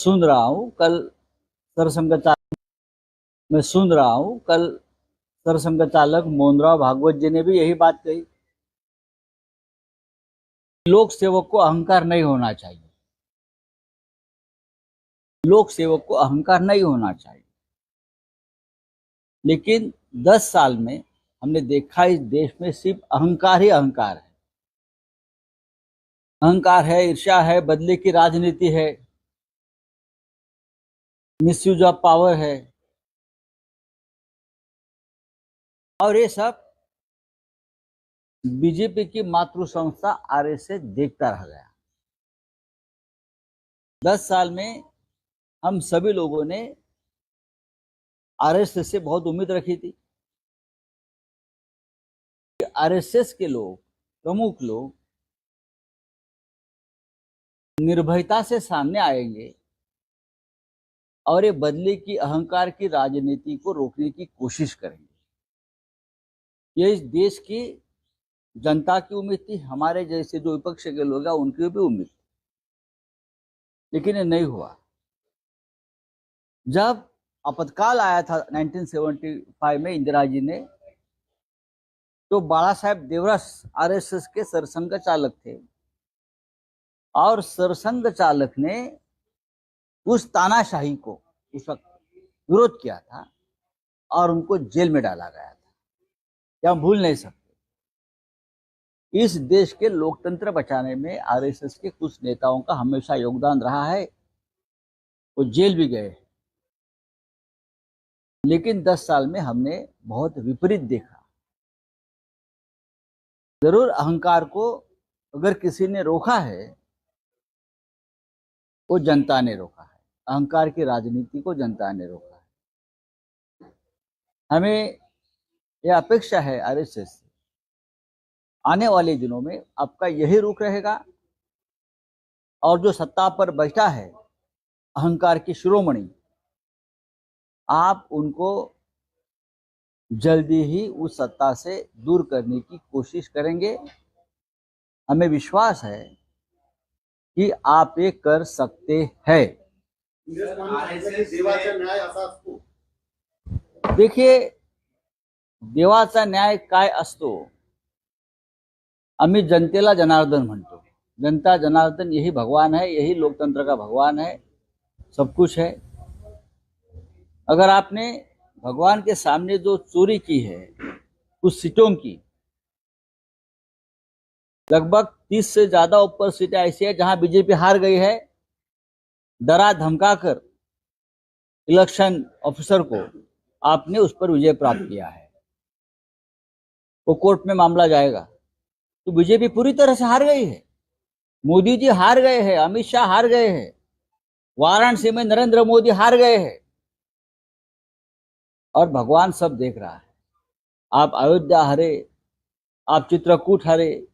सुन रहा हूँ, कल सरसंघ मैं सुन रहा हूँ, कल सरसंघ चालक मोहनराव भागवत जी ने भी यही बात कही। लोक सेवक को अहंकार नहीं होना चाहिए। लोक सेवक को अहंकार नहीं होना चाहिए। लेकिन दस साल में हमने देखा इस देश में सिर्फ़ अहंकार ही अहंकार है। अहंकार है, ईर्ष्या है, बदले की राजनीति है। मिसयूज ऑफ़ पावर है। और ये सब बीजेपी की मातृ संस्था आरएसएस देखता रह गया। दस साल में हम सभी लोगों ने आरएसएस से बहुत उम्मीद रखी थी। आरएसएस के लोग, प्रमुख लोग, निर्भयता से सामने आएँगे। और ये बदले की अहंकार की राजनीति को रोकने की कोशिश करेंगे। ये इस देश की जनता की उम्मीद थी, हमारे जैसे जो विपक्ष के लोग हैं, उनकी भी उम्मीद थी। लेकिन ये नहीं हुआ। जब आपतकाल आया था 1975 में इंदिरा जी ने तो बाला साहेब देवरस आरएसएस के सरसंघ चालक थे। और सरसंघ चालक ने उस तानाशाही को उस वक्त विरोध किया था और उनको जेल में डाला गया था। क्या हम भूल नहीं सकते। इस देश के लोकतंत्र बचाने में आरएसएस के कुछ नेताओं का हमेशा योगदान रहा है। वो जेल भी गए। लेकिन दस साल में हमने बहुत विपरीत देखा। ज़रूर अहंकार को अगर किसी ने रोका है, वो जनता ने रोका। अहंकार की राजनीति को जनता ने रोका है। हमें यह अपेक्षा है आरएसएस से। आने वाले दिनों में आपका यही रुख रहेगा। और जो सत्ता पर बैठा है, अहंकार की शिरोमणि, आप उनको जल्दी ही उस सत्ता से दूर करने की कोशिश करेंगे। हमें विश्वास है कि आप ये कर सकते हैं देवाचा न्याय असा असतो देखिए देवाचा न्याय काय असतो? आम्ही जनतेला जनार्दन म्हणतो. जनता जनार्दन यही भगवान है यही लोकतंत्र का भगवान है सब कुछ है। अगर आपने भगवान के सामने जो चोरी की है कुछ सीटों की लगभग तीस से ज़्यादा ऊपर सीटें ऐसी है जहाँ बीजेपी हार गई है डरा धमकाकर इलेक्शन ऑफिसर को आपने उस पर विजय प्राप्त किया है। वो कोर्ट में मामला जाएगा। तो बीजेपी पूरी तरह से हार गई है। मोदी जी हार गए हैं, अमित शाह हार गए हैं, वाराणसी में नरेंद्र मोदी हार गए हैं। और भगवान सब देख रहा है। आप अयोध्या हरे, आप चित्रकूट हरे,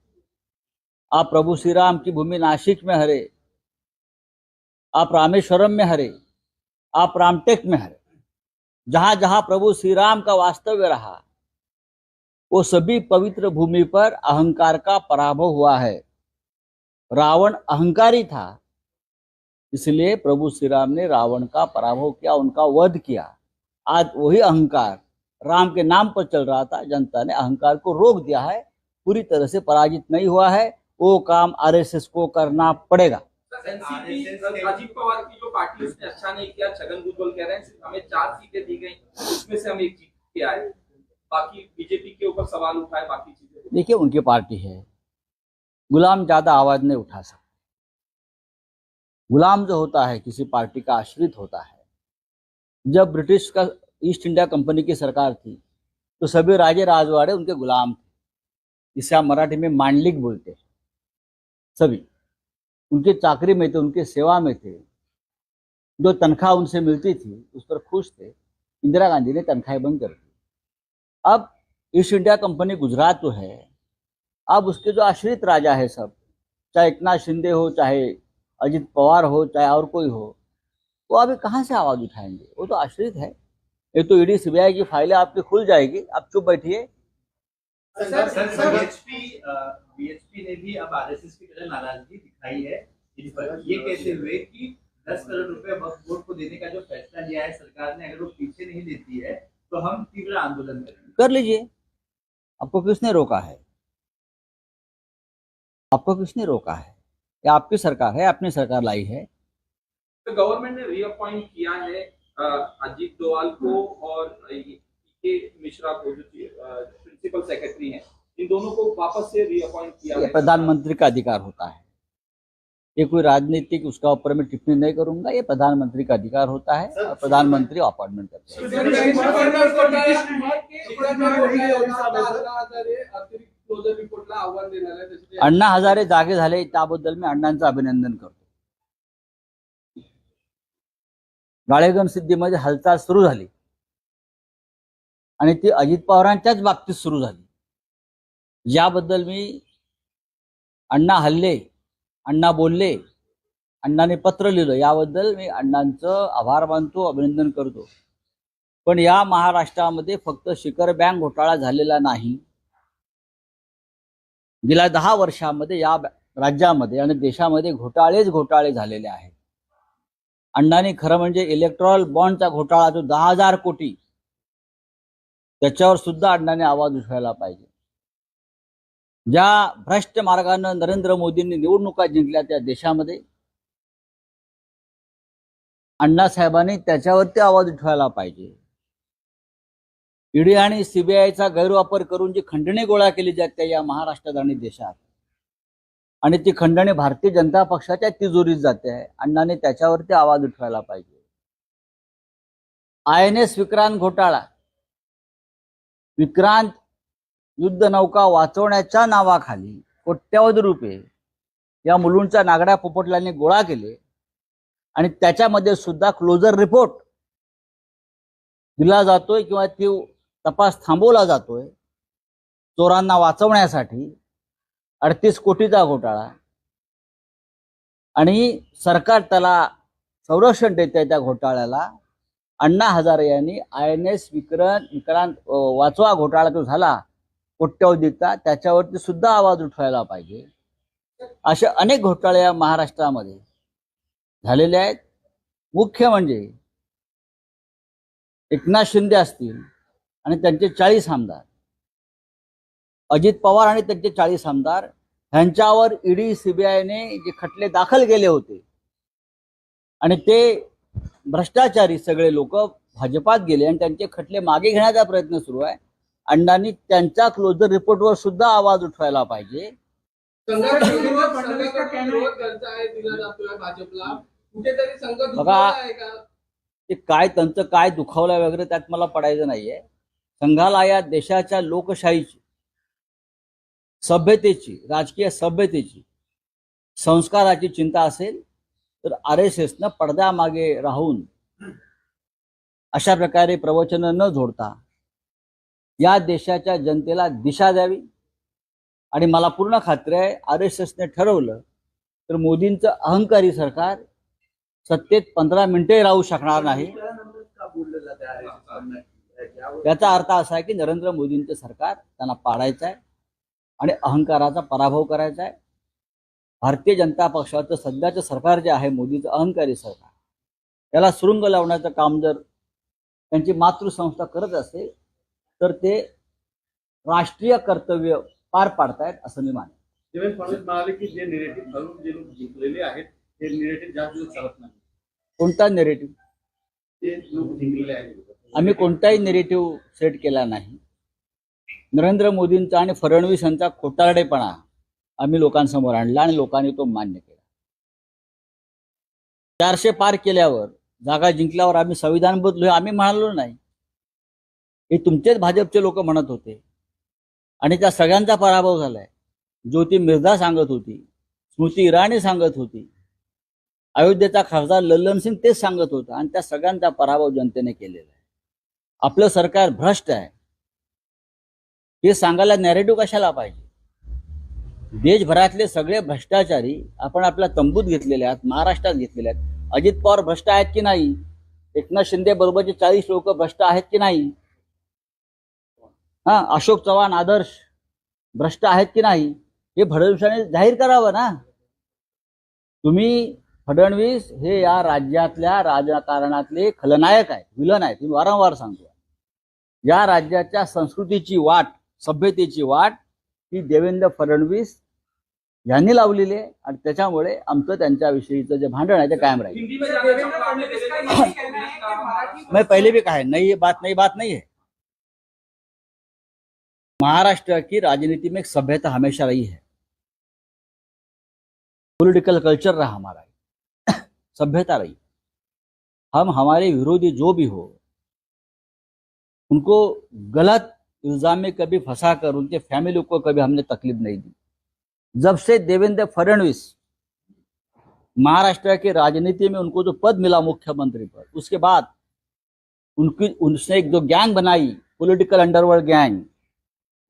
आप प्रभु श्री राम की भूमि नासिक में हरे आप रामेश्वरम में हरे, आप रामटेक में हरे। जहाँ जहाँ प्रभु श्री राम का वास्तव्य रहा, वो सभी पवित्र भूमि पर अहंकार का पराभव हुआ है। रावण अहंकारी था, इसलिए प्रभु श्री राम ने रावण का पराभव किया, उनका वध किया। आज वही अहंकार, राम के नाम पर चल रहा था, जनता ने अहंकार को रोक दिया है, पूरी तरह से पराजित नहीं हुआ है। वो काम आरएसएस को करना पड़ेगा। एनसीपी अजीत पवार की जो पार्टी उसने अच्छा नहीं किया छगन भुजबल कह रहे हैं सिर्फ़ हमें चार सीटें दी गई उसमें से हम एक जीत के आए। बाकी बीजेपी के ऊपर सवाल उठाए बाकी चीज़ें देखिए उनकी पार्टी है। गुलाम ज़्यादा आवाज़ नहीं उठा सकते। गुलाम जो होता है किसी पार्टी का आश्रित होता है। जब ब्रिटिश का ईस्ट इंडिया कंपनी की सरकार थी तो सभी राजे राजवाड़े उनके गुलाम थे। जिसे आप मराठी में मांडलिक बोलते हैं। सभी। उनके चाकरी में थे उनके सेवा में थे जो तनख्वाह उनसे मिलती थी उस पर खुश थे इंदिरा गांधी ने तनख्वाहें बंद कर दी अब ईस्ट इंडिया कंपनी गुजरात तो है अब उसके जो आश्रित राजा है सब चाहे एकनाथ शिंदे हो चाहे अजित पवार हो चाहे और कोई हो वो अभी कहाँ से आवाज़ उठाएँगे वो तो आश्रित है ये तो ईडी सीबीआई की फाइलें आपकी खुल जाएगी आप चुप बैठिए बीएचपी ने भी अब आरएसएस की तरह नाराज़गी दिखाई है इस पर। ये कहते हुए कि दस करोड़ रुपए वक्फ बोर्ड को देने का जो फैसला लिया है सरकार ने अगर वो पीछे नहीं लेती है तो हम तीव्र आंदोलन करेंगे। कर लीजिए। आपको किसने रोका है? आपको किसने रोका है? ये आपकी सरकार है? अपनी सरकार लाई है? तो गवर्नमेंट ने रीअपॉइंट किया है अजीत डोवाल को और के मिश्रा को जो प्रिंसिपल सेक्रेटरी हैं। इन दोनों को वापस से रीअपॉइंट किया प्रधानमंत्री का अधिकार होता है ये कोई राजनीतिक उसका ऊपर मैं टिप्पणी नहीं करूँगा ये प्रधानमंत्री का अधिकार होता है और प्रधानमंत्री अपॉइंटमेंट करते हैं अण्णा हजारे जागे झाले त्याबद्दल मी अण्णांचं अभिनंदन करतो गाळेगण सिद्धीमध्ये हालचाल सुरू झाली आणि ती अजित पवारांच्याच बाबतीत सुरू झाली याबद्दल मी अण्णा हल्ले अण्णा बोलले अण्णाने पत्र लिहिलं. याबद्दल मी अण्णांचं आभार मानतो अभिनंदन करतो. पण या महाराष्ट्रामध्ये फक्त शिखर बँक घोटाळा झालेला नाही. गेल्या दहा वर्षामध्ये या राज्यामध्ये आणि देशामध्ये घोटाळेच घोटाळे झालेले आहेत. अण्णांनी खरं म्हणजे इलेक्ट्रॉल बॉन्डचा घोटाळा जो दहा हजार कोटी त्याच्यावर सुद्धा अण्णाने आवाज उठवायला पाहिजे. ज्या भ्रष्ट मार्गानं नरेंद्र मोदींनी निवडणुका जिंकल्या त्या देशामध्ये अण्णासाहेबांनी त्याच्यावरती आवाज उठवायला पाहिजे. ईडी आणि सीबीआयचा गैरवापर करून जी खंडणी गोळा केली जाते या महाराष्ट्रात आणि देशात आणि ती खंडणी भारतीय जनता पक्षाच्या तिजोरीत जाते आहे अण्णाने त्याच्यावरती आवाज उठवायला पाहिजे. आय एन एस विक्रांत घोटाळा. विक्रांत युद्ध नौका वाचवण्याच्या नावाखाली कोट्यावधी रुपये या मुलूंच्या नागड्या पोपटलांनी गोळा केले. आणि त्याच्यामध्ये सुद्धा क्लोजर रिपोर्ट दिला जातोय किंवा ती तपास थांबवला जातोय. चोरांना वाचवण्यासाठी अडतीस कोटीचा घोटाळा. आणि सरकार त्याला संरक्षण देते त्या घोटाळ्याला. अण्णा हजारे यांनी I N S Vikrant Vikrant वाचवा घोटाळा तो झाला कोट्यवधीचा त्याच्यावरती सुद्धा आवाज उठवायला पाहिजे. असे अनेक घोटाळे या महाराष्ट्रामध्ये झालेले आहेत. मुख्य म्हणजे एकनाथ शिंदे असतील आणि त्यांचे चाळीस आमदार. अजित पवार आणि त्यांचे चाळीस आमदार ह्यांच्यावर ईडी सीबीआयने जे खटले दाखल केले होते आणि ते भ्रष्टाचारी सगळे लोक भाजपात गेले आणि त्यांचे खटले मागे घेण्याचा प्रयत्न सुरू आहे. अण्णांनी त्यांच्या क्लोजर रिपोर्टवर सुद्धा आवाज उठवायला पाहिजे. बघा. ते काय त्यांचं काय दुखावलं वगैरे त्यात मला पडायचं नाहीये. संघाला या देशाच्या लोकशाहीची सभ्यतेची राजकीय सभ्यतेची संस्काराची चिंता असेल तर आर एस एसनं पडद्यामागे राहून अशा प्रकारे प्रवचनं न जोडता या देशाच्या जनतेला दिशा द्यावी. आणि मला पूर्ण खात्री आहे आर एस एसने ठरवलं तर मोदींचं अहंकारी सरकार सत्तेत पंधरा मिनिटे राहू शकणार नाही. त्याचा याचा अर्थ असा आहे की नरेंद्र मोदींचं सरकार त्यांना पाडायचं आहे आणि अहंकाराचा पराभव करायचा आहे. भारतीय जनता पक्षाचं सध्याचं सरकार जे आहे मोदीचं अहंकारी सरकार त्याला सुरुंग लावण्याचं काम जर त्यांची मातृसंस्था करत असेल तर ते राष्ट्रीय कर्तव्य पार पाडतायत असं मी मानतो देवेंद्र फडणवीस म्हणाले की जे निगेटिव्ह घालून जे लोक जिंकलेले आहेत ते निगेटिव्ह जास्त दिवस चालत नाही. कोणता नेरेटिव्ह ते लोक जिंकलेले आहेत. आम्ही कोणताही नेरेटिव्ह सेट केला नाही. नरेंद्र मोदींचा आणि फडणवीस यांचा खोटारडेपणा आम्ही लोकांसमोर आणला आणि लोकांनी तो मान्य केला. चारशे पार केल्यावर जागा जिंकल्यावर आम्ही संविधान बदलू आम्ही म्हणालो नाही. हे तुमचेच भाजपचे लोक म्हणत होते. आणि त्या सगळ्यांचा पराभव झालाय. ज्योती मिर्झा सांगत होती स्मृती इराणी सांगत होती अयोध्येचा खासदार लल्लन सिंग तेच सांगत होता आणि त्या सगळ्यांचा पराभव जनतेने केलेला आहे. आपलं सरकार भ्रष्ट आहे. हे सांगायला नॅरेटिव्ह कशाला पाहिजे? देशभरातले सगळे भ्रष्टाचारी आपण आपल्या तंबूत घेतलेले आहेत महाराष्ट्रात घेतलेले आहेत. अजित पवार भ्रष्ट आहेत की नाही? एकनाथ शिंदे बरोबरचे चाळीस लोक भ्रष्ट आहेत की नाही? हा अशोक चव्हाण आदर्श भ्रष्ट आहेत की नाही हे फडणवीसांनी जाहीर करावं ना? तुम्ही फडणवीस हे या राज्यातल्या राजकारणातले खलनायक आहेत विलन आहेत मी वारंवार सांगतो या राज्याच्या संस्कृतीची वाट सभ्यतेची वाट ही देवेंद्र फडणवीस यांनी लावलेली आहे आणि त्याच्यामुळे आमचं त्यांच्याविषयीचं जे भांडण आहे ते कायम राहील. में पहले भी कहा है नई ये बात नई बात नहीं है महाराष्ट्र की राजनीति में एक सभ्यता हमेशा रही है। पॉलिटिकल कल्चर रहा हमारा सभ्यता रही। हम हमारे विरोधी जो भी हो, उनको गलत इल्ज़ाम में कभी फंसा कर, उनके फैमिली को कभी हमने तकलीफ़ नहीं दी। जब से देवेंद्र फडणवीस महाराष्ट्र की राजनीति में उनको जो पद मिला मुख्यमंत्री पद उसके बाद उनकी उसने एक जो गैंग बनाई पॉलिटिकल अंडरवर्ल्ड गैंग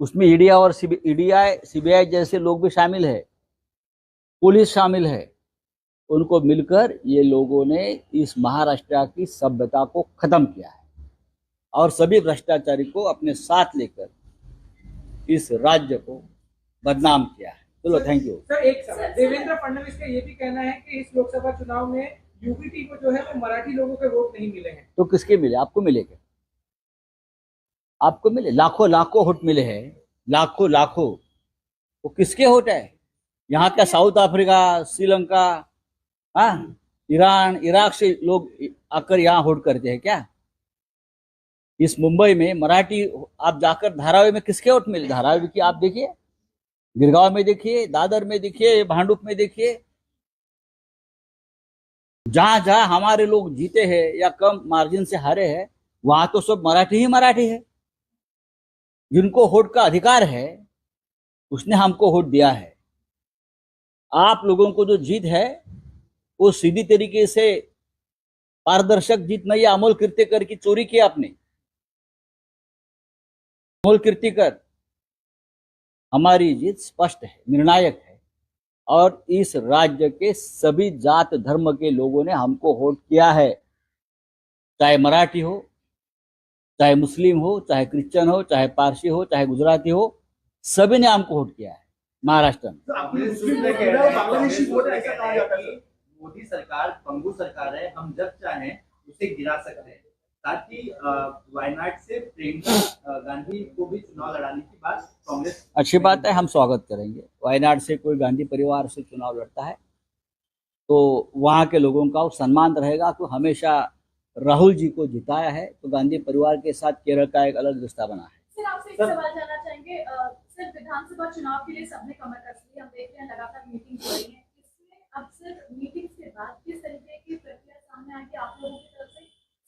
उसमें ईडिया और ईडीआई सीबीआई जैसे लोग भी शामिल है पुलिस शामिल है उनको मिलकर ये लोगों ने इस महाराष्ट्र की सभ्यता को खत्म किया है। और सभी भ्रष्टाचारी को अपने साथ लेकर इस राज्य को बदनाम किया है। चलो थैंक यू सर एक सवाल। देवेंद्र फडणवीस का ये भी कहना है कि इस लोकसभा चुनाव में यूपीटी को जो है वो तो मराठी लोगों के वोट नहीं मिले हैं। तो किसके मिले? आपको मिले क्या? आपको मिले? लाखों लाखों वोट मिले हैं। लाखों लाखों। वो किसके होट है? यहाँ क्या साउथ अफ्रीका, श्रीलंका हाँ? ईरान, इराक से लोग आकर यहाँ होट करते हैं क्या? इस मुंबई में मराठी, आप जाकर धारावी में किसके होट मिले? धारावी की आप देखिए। गिरगांव में देखिए, दादर में देखिए, भांडुप में देखिए। जहाँ जहाँ हमारे लोग जीते हैं या कम मार्जिन से हारे हैं, वहाँ तो सब मराठी ही मराठी है। जिनको वोट का अधिकार है, उसने हमको वोट दिया है। आप लोगों को जो जीत है, वो सीधी तरीके से पारदर्शक जीत नहीं, अमोल कीर्तिकर की चोरी की आपने। अमोल कीर्तिकर, हमारी जीत स्पष्ट है, निर्णायक है, और इस राज्य के सभी जात धर्म के लोगों ने हमको वोट किया है। चाहे मराठी हो चाहे मुस्लिम हो चाहे क्रिश्चियन हो चाहे पारसी हो चाहे गुजराती हो सभी ने हमको वोट किया है महाराष्ट्र में। मोदी सरकार पंगु सरकार है हम जब चाहें उसे गिरा सकते हैं। साथ ही वायनाड से प्रियंका गांधी को भी चुनाव लड़ाने की बात कांग्रेस अच्छी बात है हम स्वागत करेंगे। वायनाड से कोई गांधी परिवार से चुनाव लड़ता है तो वहाँ के लोगों का सम्मान रहेगा तो हमेशा राहुल जी को जिताया है तो गांधी परिवार के साथ केरल का एक अलग रिश्ता बना है। सर आपसे एक सवाल जानना चाहेंगे सर विधानसभा चुनाव के लिए सबने कमर कस ली हम देख रहे हैं लगातार मीटिंग हो रही है। इसमें अब सर मीटिंग के बाद किस तरीके की प्रक्रिया सामने आएगी आप लोगों की तरफ़ से?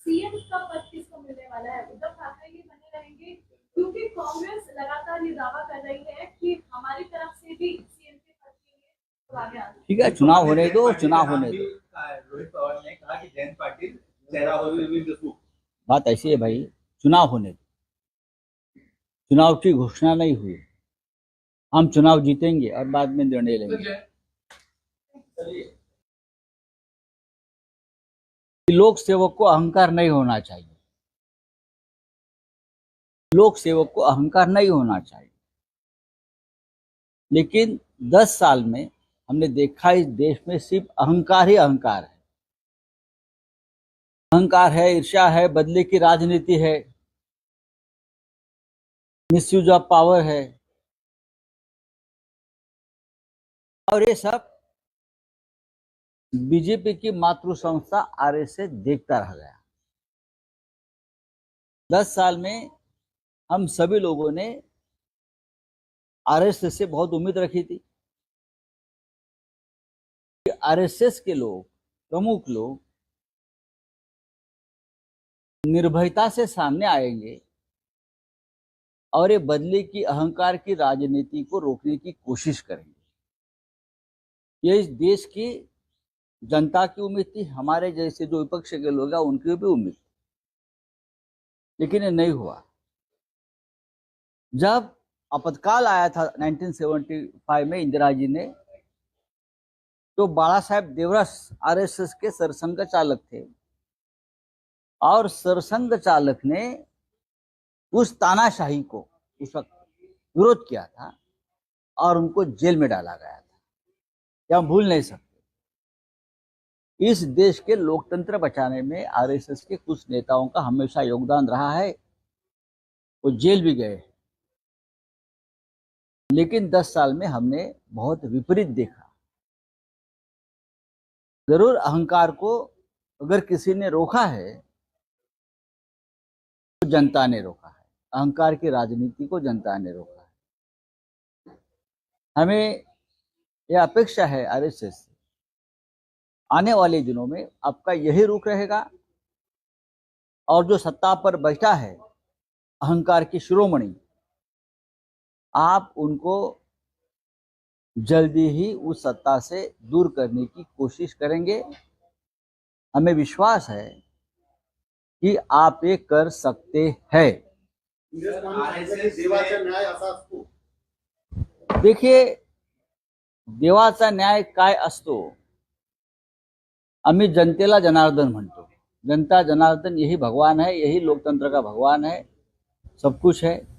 सीएम का पद किसको मिलने वाला है? उद्धव ठाकरे ही बने रहेंगे क्योंकि कांग्रेस लगातार ये दावा कर रही है कि हमारी तरफ़ से भी सीएम के पद के लिए ठीक है चुनाव होने दो चुनाव होने दो अ, रोहित पवार ने कहा कि जयंत पाटिल चेहरा हो देशमुख बात ऐसी है भाई चुनाव होने दो। चुनाव की घोषणा नहीं हुई। हम चुनाव जीतेंगे और बाद में निर्णय लेंगे। लोक सेवक को अहंकार नहीं होना चाहिए। लोक सेवक को अहंकार नहीं होना चाहिए। लेकिन दस साल में हमने देखा इस देश में सिर्फ़ अहंकार ही अहंकार है। अहंकार है, ईर्ष्या है, बदले की राजनीति है। मिसयूज ऑफ़ पावर है। और ये सब बीजेपी की मातृ संस्था आरएसएस देखता रह गया। दस साल में हम सभी लोगों ने आरएसएस से बहुत उम्मीद रखी थी। आरएसएस के लोग, प्रमुख लोग निर्भयता से सामने आएँगे और ये बदले की अहंकार की राजनीति को रोकने की कोशिश करेंगे। ये इस देश की जनता की उम्मीद थी, हमारे जैसे जो विपक्ष के लोग हैं, उनकी भी उम्मीद थी। लेकिन ये नहीं हुआ। जब आपातकाल आया था 1975 में इंदिरा जी ने तो बाला साहेब देवरस आरएसएस के सरसंघ चालक थे। और सरसंग चालक ने उस तानाशाही को उस वक्त विरोध किया था और उनको जेल में डाला गया था। यह हम भूल नहीं सकते। इस देश के लोकतंत्र बचाने में आरएसएस के कुछ नेताओं का हमेशा योगदान रहा है। वो जेल भी गए। लेकिन 10 साल में हमने बहुत विपरीत देखा। ज़रूर अहंकार को अगर किसी ने रोका है जनता ने रोका है। अहंकार की राजनीति को जनता ने रोका है। हमें यह अपेक्षा है आरएसएस आने वाले दिनों में आपका यही रुख रहेगा। और जो सत्ता पर बैठा है, अहंकार की शिरोमणि, आप उनको जल्दी ही उस सत्ता से दूर करने की कोशिश करेंगे। हमें विश्वास है कि आप ये कर सकते हैं। देखिए देवाचा न्याय काय असतो? आम्ही जनतेला जनार्दन म्हणतो. जनता जनार्दन यही भगवान है यही लोकतंत्र का भगवान है सब कुछ है।